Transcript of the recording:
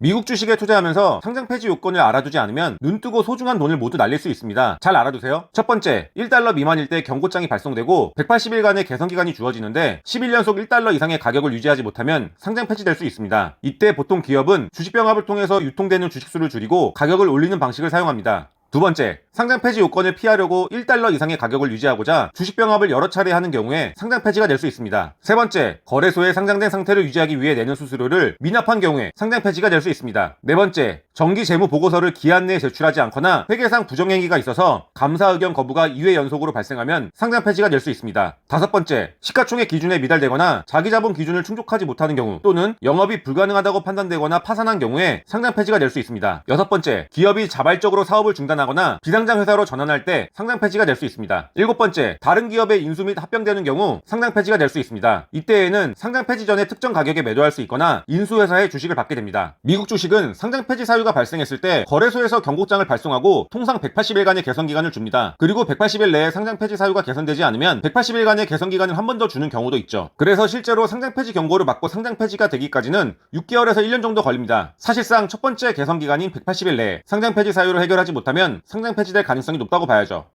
미국 주식에 투자하면서 상장 폐지 요건을 알아두지 않으면 눈 뜨고 소중한 돈을 모두 날릴 수 있습니다. 잘 알아두세요. 첫 번째, 1달러 미만일 때 경고장이 발송되고 180일간의 개선 기간이 주어지는데 11연속 1달러 이상의 가격을 유지하지 못하면 상장 폐지될 수 있습니다. 이때 보통 기업은 주식 병합을 통해서 유통되는 주식수를 줄이고 가격을 올리는 방식을 사용합니다. 두 번째, 상장 폐지 요건을 피하려고 1달러 이상의 가격을 유지하고자 주식 병합을 여러 차례 하는 경우에 상장 폐지가 될 수 있습니다. 세 번째, 거래소에 상장된 상태를 유지하기 위해 내는 수수료를 미납한 경우에 상장 폐지가 될 수 있습니다. 네 번째, 정기 재무 보고서를 기한 내에 제출하지 않거나 회계상 부정행위가 있어서 감사 의견 거부가 2회 연속으로 발생하면 상장 폐지가 될 수 있습니다. 다섯 번째, 시가총액 기준에 미달되거나 자기 자본 기준을 충족하지 못하는 경우 또는 영업이 불가능하다고 판단되거나 파산한 경우에 상장 폐지가 될 수 있습니다. 여섯 번째, 기업이 자발적으로 사업을 중단하거나 비상 장 회사로 전환할 때 상장 폐지가 될 수 있습니다. 일곱 번째, 다른 기업에 인수 및 합병되는 경우 상장 폐지가 될 수 있습니다. 이때에는 상장 폐지 전에 특정 가격에 매도할 수 있거나 인수 회사의 주식을 받게 됩니다. 미국 주식은 상장 폐지 사유가 발생했을 때 거래소에서 경고장을 발송하고 통상 180일간의 개선 기간을 줍니다. 그리고 180일 내에 상장 폐지 사유가 개선되지 않으면 180일간의 개선 기간을 한 번 더 주는 경우도 있죠. 그래서 실제로 상장 폐지 경고를 받고 상장 폐지가 되기까지는 6개월에서 1년 정도 걸립니다. 사실상 첫 번째 개선 기간인 180일 내에 상장 폐지 사유를 해결하지 못하면 상장 폐지 될 가능성이 높다고 봐야죠.